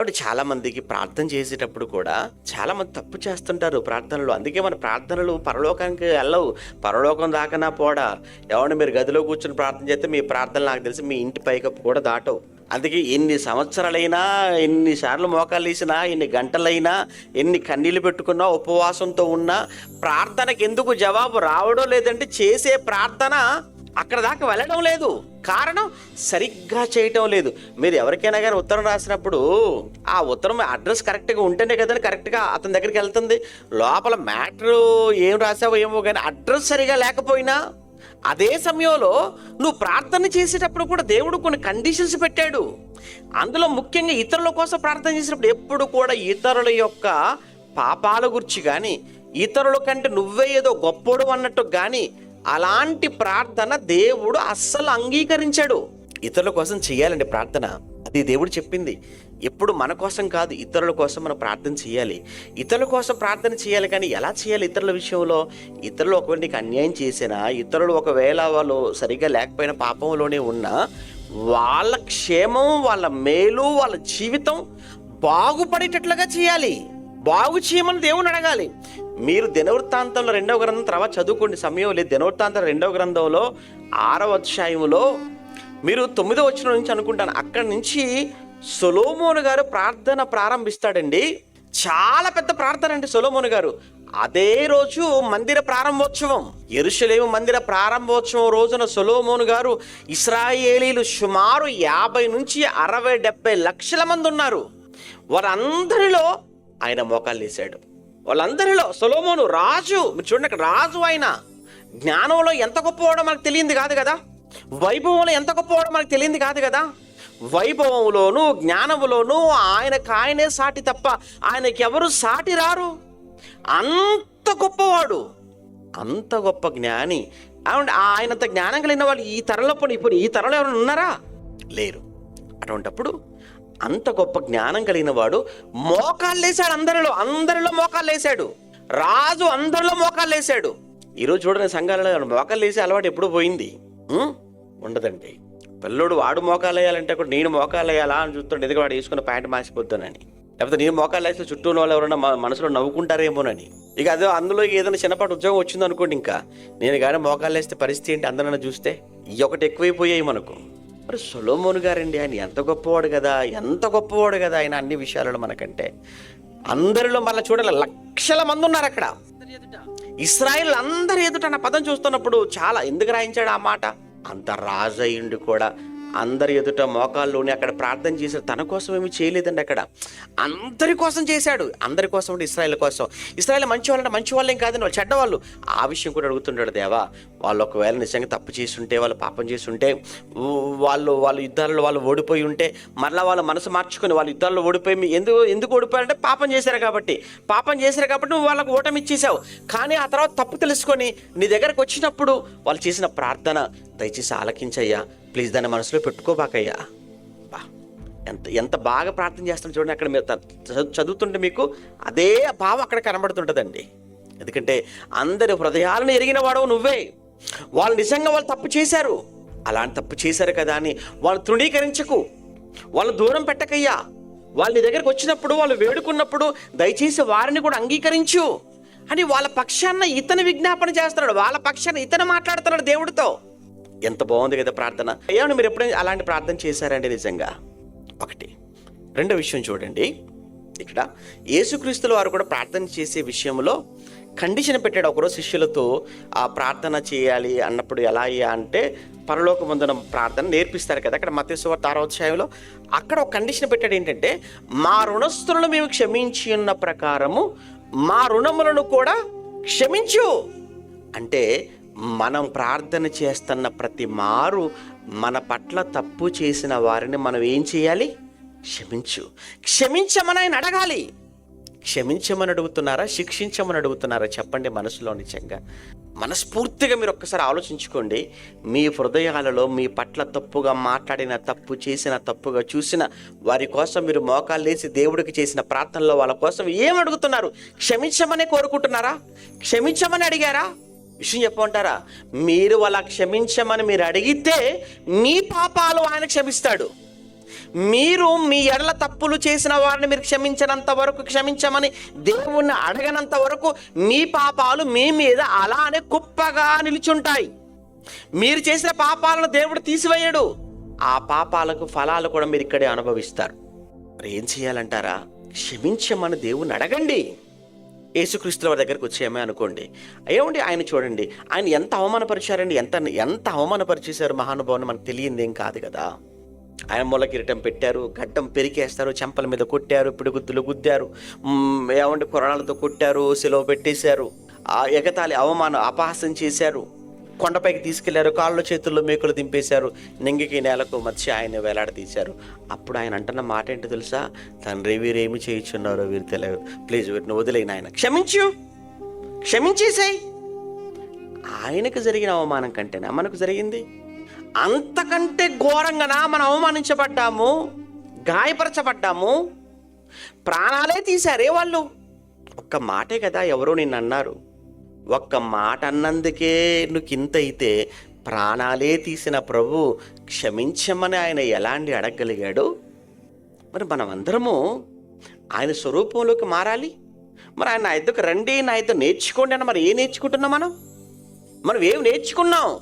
కాబట్టి చాలా మందికి ప్రార్థన చేసేటప్పుడు కూడా చాలా మంది తప్పు చేస్తుంటారు ప్రార్థనలు. అందుకే మన ప్రార్థనలు పరలోకానికి వెళ్ళవు. పరలోకం దాకనా పోడా. ఎవరిని మీరు గదిలో కూర్చొని ప్రార్థన చేస్తే మీ ప్రార్థనలు నాకు తెలిసి మీ ఇంటి పైకప్పు కూడా దాటవు. అందుకే ఎన్ని సంవత్సరాలైనా ఎన్నిసార్లు మోకాలు వేసినా ఎన్ని గంటలైనా ఎన్ని కన్నీళ్ళు పెట్టుకున్నా ఉపవాసంతో ఉన్నా ప్రార్థనకి ఎందుకు జవాబు రావడం లేదంటే చేసే ప్రార్థన అక్కడ దాకా వెళ్ళడం లేదు. కారణం సరిగ్గా చేయటం లేదు. మీరు ఎవరికైనా కానీ ఉత్తరం రాసినప్పుడు ఆ ఉత్తరం అడ్రస్ కరెక్ట్గా ఉంటేనే కదండి కరెక్ట్గా అతని దగ్గరికి వెళ్తుంది. లోపల మ్యాటర్ ఏం రాసావో ఏమో కానీ అడ్రస్ సరిగా లేకపోయినా అదే సమయంలో నువ్వు ప్రార్థన చేసేటప్పుడు కూడా దేవుడు కొన్ని కండిషన్స్ పెట్టాడు. అందులో ముఖ్యంగా ఇతరుల కోసం ప్రార్థన చేసినప్పుడు ఎప్పుడు కూడా ఇతరుల యొక్క పాపాల గురించి కానీ ఇతరుల కంటే నువ్వే ఏదో గొప్పోడు అన్నట్టు కానీ అలాంటి ప్రార్థన దేవుడు అస్సలు అంగీకరించాడు. ఇతరుల కోసం చేయాలండి ప్రార్థన. అది దేవుడు చెప్పింది. ఎప్పుడు మన కోసం కాదు ఇతరుల కోసం మనం ప్రార్థన చేయాలి. ఇతరుల కోసం ప్రార్థన చేయాలి కానీ ఎలా చేయాలి ఇతరుల విషయంలో? ఇతరులు ఒకవేళ నీకు అన్యాయం చేసినా ఇతరులు ఒకవేళ వాళ్ళు సరిగ్గా లేకపోయినా పాపంలోనే ఉన్నా వాళ్ళ క్షేమం వాళ్ళ మేలు వాళ్ళ జీవితం బాగుపడేటట్లుగా చేయాలి. బాగు చేయమని దేవుని అడగాలి. మీరు దినవృత్తాంతంలో రెండవ గ్రంథం తర్వాత చదువుకోండి. సమయం లేదు. దినవృత్తాంతం రెండవ గ్రంథంలో ఆరవ అధ్యాయంలో మీరు తొమ్మిదో వచ్చిన నుంచి అనుకుంటాను. అక్కడి నుంచి సొలోమోను గారు ప్రార్థన ప్రారంభిస్తాడండి. చాలా పెద్ద ప్రార్థన అండి సొలోమోను గారు. అదే రోజు మందిర ప్రారంభోత్సవం. ఎరుసలేము మందిర ప్రారంభోత్సవం రోజున సొలోమోను గారు ఇస్రాయేలీలు సుమారు యాభై నుంచి అరవై డెబ్బై లక్షల మంది ఉన్నారు. వారందరిలో ఆయన మోకాలు వేశాడు వాళ్ళందరిలో సొలోమోను రాజు మీరు చూడండి అక్కడ రాజు ఆయన. జ్ఞానంలో ఎంత గొప్పవాడో మనకు తెలియంది కాదు కదా? వైభవంలో ఎంత గొప్పవాడో మనకు తెలియంది కాదు కదా? వైభవంలోను జ్ఞానములోను ఆయనకు ఆయనే సాటి తప్ప ఆయనకి ఎవరు సాటి రారు? అంత గొప్పవాడు అంత గొప్ప జ్ఞాని. అవును ఆయనంత జ్ఞానం కలిగిన వాళ్ళు ఈ తరంలో పోనీ ఇప్పుడు ఈ తరంలో ఎవరైనా ఉన్నారా? లేరు. అటువంటప్పుడు అంత గొప్ప జ్ఞానం కలిగిన వాడు మోకాళ్ళు వేసాడు అందరిలో అందరిలో మోకాళ్ళు వేసాడు రాజు అందరిలో మోకాళ్ళు వేసాడు ఈరోజు చూడని సంఘాలలో మోకాళ్ళు వేసే అలవాటు ఎప్పుడు పోయింది? ఉండదండి. పిల్లోడు వాడు మోకాలు వేయాలంటే కూడా నేను మోకాలు వేయాలా అని చూస్తుంటే ఎందుకు వాడు వేసుకున్న ప్యాంట్ మాసిపోతానని లేకపోతే నేను మోకాలు వేస్తే చుట్టూ ఉన్న వాళ్ళు ఎవరైనా మనసులో నవ్వుకుంటారేమోనని. ఇక అదే అందులో ఏదైనా చిన్నపాటి ఉద్యోగం వచ్చింది అనుకోండి ఇంకా. నేను కానీ మోకాలు వేస్తే పరిస్థితి ఏంటి అందరన్నా చూస్తే? ఈ ఒకటి ఎక్కువైపోయాయి మనకు. మరి సొలోమోను గారండి ఆయన ఎంత గొప్పవాడు కదా ఎంత గొప్పవాడు కదా ఆయన అన్ని విషయాలలో మనకంటే. అందరిలో మళ్ళీ చూడాలి లక్షల మంది ఉన్నారు అక్కడ. ఇస్రాయిల్ అందరి ఎదుట నా పదం చూస్తున్నప్పుడు చాలా ఎందుకు రాయించాడు ఆ మాట? అంత రాజయ్యుండి కూడా అందరి ఎదుట మోకాల్లోనే అక్కడ ప్రార్థన చేశాడు తన కోసం ఏమి చేయలేదండి అక్కడ. అందరి కోసం చేశాడు. అందరి కోసం అంటే ఇస్రాయల్ కోసం. ఇస్రాయల్ మంచి వాళ్ళంటే మంచి వాళ్ళేం కాదండి వాళ్ళు చెడ్డవాళ్ళు. ఆ విషయం కూడా అడుగుతుంటాడు దేవా. వాళ్ళు ఒకవేళ నిజంగా తప్పు చేస్తుంటే వాళ్ళు పాపం చేస్తుంటే వాళ్ళు వాళ్ళ యుద్ధాలలో వాళ్ళు ఓడిపోయి ఉంటే మరలా వాళ్ళ మనసు మార్చుకొని వాళ్ళ యుద్ధాల్లో ఓడిపోయి ఎందుకు ఎందుకు ఓడిపోయారంటే పాపం చేశారు కాబట్టి. పాపం చేశారు కాబట్టి నువ్వు వాళ్ళకు ఓటమి ఇచ్చేసావు కానీ ఆ తర్వాత తప్పు తెలుసుకొని నీ దగ్గరకు వచ్చినప్పుడు వాళ్ళు చేసిన ప్రార్థన దయచేసి ఆలకించయ్యా. ప్లీజ్ దాన్ని మనసులో పెట్టుకోబాకయ్యా బా ఎంత ఎంత బాగా ప్రార్థన చేస్తాను చూడండి అక్కడ మీరు చదువుతుంటే మీకు అదే భావం అక్కడ కనబడుతుంటుందండి. ఎందుకంటే అందరి హృదయాలను ఎరిగిన వాడవు నువ్వే. వాళ్ళు నిజంగా వాళ్ళు తప్పు చేశారు. అలాంటి తప్పు చేశారు కదా అని వాళ్ళు తృణీకరించకు. వాళ్ళు దూరం పెట్టకయ్యా. వాళ్ళ దగ్గరకు వచ్చినప్పుడు వాళ్ళు వేడుకున్నప్పుడు దయచేసి వారిని కూడా అంగీకరించు. అని వాళ్ళ పక్షాన ఇతను విజ్ఞాపన చేస్తున్నాడు. వాళ్ళ పక్షాన ఇతను మాట్లాడుతున్నాడు దేవుడితో. ఎంత బాగుంది కదా ప్రార్థన. ఏమన్నా మీరు ఎప్పుడైనా అలాంటి ప్రార్థన చేశారండి నిజంగా? ఒకటి. రెండో విషయం చూడండి. ఇక్కడ యేసుక్రీస్తుల వారు కూడా ప్రార్థన చేసే విషయంలో కండిషన్ పెట్టాడు ఒకరోజు శిష్యులతో ఆ ప్రార్థన చేయాలి అన్నప్పుడు ఎలా అయ్యా? అంటే పరలోక ముందున ప్రార్థన నేర్పిస్తారు కదా. అక్కడ మతేశ్వర ఆరో అక్కడ ఒక కండిషన్ పెట్టాడు ఏంటంటే మా రుణస్థులను మేము క్షమించి ఉన్న ప్రకారము మా రుణములను కూడా క్షమించు. అంటే మనం ప్రార్థన చేస్తున్న ప్రతి మారు మన పట్ల తప్పు చేసిన వారిని మనం ఏం చేయాలి? క్షమించు. క్షమించమని ఆయన అడగాలి. క్షమించమని అడుగుతున్నారా? శిక్షించమని అడుగుతున్నారా? చెప్పండి మనసులో నిజంగా. మనస్ఫూర్తిగా మీరు ఒక్కసారి ఆలోచించుకోండి. మీ హృదయాలలో మీ పట్ల తప్పుగా మాట్లాడిన తప్పు చేసిన తప్పుగా చూసిన వారి కోసం మీరు మోకాలు లేసి దేవుడికి చేసిన ప్రార్థనలో వాళ్ళ కోసం ఏం అడుగుతున్నారు? క్షమించమని కోరుకుంటున్నారా? క్షమించమని అడిగారా? విషయం చెప్పమంటారా? మీరు అలా క్షమించమని మీరు అడిగితే మీ పాపాలు ఆయన క్షమిస్తాడు. మీరు మీ ఎడల తప్పులు చేసిన వారిని మీరు క్షమించినంత వరకు క్షమించమని దేవుణ్ణి అడగనంత వరకు మీ పాపాలు మీ మీద అలానే కుప్పగా నిలుచుంటాయి. మీరు చేసిన పాపాలను దేవుడు తీసివేయడు. ఆ పాపాలకు ఫలాలు కూడా మీరు ఇక్కడే అనుభవిస్తారు. మరి ఏం చేయాలంటారా? క్షమించమని దేవుణ్ణి అడగండి. యేసుక్రీస్తుల వారి దగ్గరకు వచ్చేయమే అనుకోండి. ఏమండి ఆయన చూడండి ఆయన ఎంత అవమానపరిచారండి ఎంత ఎంత అవమానపరిచేశారు మహానుభావుని మనకు తెలియంది ఏం కాదు కదా. ఆయన మూల కిరీటం పెట్టారు గడ్డం పెరికేస్తారు చెంపల మీద కొట్టారు పిడుగుద్దులు గుద్దారు మ్, ఏమండి కొరణాలతో కొట్టారు సెలవు పెట్టేశారు ఆ ఎగతాళి అవమానం అపహాసం చేశారు. కొండపైకి తీసుకెళ్ళారు కాళ్ళు చేతుల్లో మేకులు దింపేశారు నింగికి నేలకు మధ్య ఆయన వేలాడదీశారు. అప్పుడు ఆయన అంటున్న మాట ఏంటో తెలుసా? తండ్రి వీరేమి చేయించున్నారో వీరు తెలియదు ప్లీజ్ వీటిని వదిలేను ఆయన క్షమించు క్షమించేసాయి ఆయనకు జరిగిన అవమానం కంటేనా? మనకు జరిగింది. అంతకంటే ఘోరంగానా మనం అవమానించబడ్డాము? గాయపరచబడ్డాము? ప్రాణాలే తీశారే వాళ్ళు. ఒక్క మాటే కదా ఎవరో నిన్ను అన్నారు ఒక్క మాట అన్నందుకే నువ్వు అయితే ప్రాణాలే తీసిన ప్రభు క్షమించమని ఆయన ఎలాంటి అడగగలిగాడు? మరి మనమందరము ఆయన స్వరూపంలోకి మారాలి? మరి ఆయన నా ఎద్దుకు రండి నా ఎద్దు నేర్చుకోండి అని మరి ఏం నేర్చుకుంటున్నాం మనం? మనం ఏం నేర్చుకున్నాం?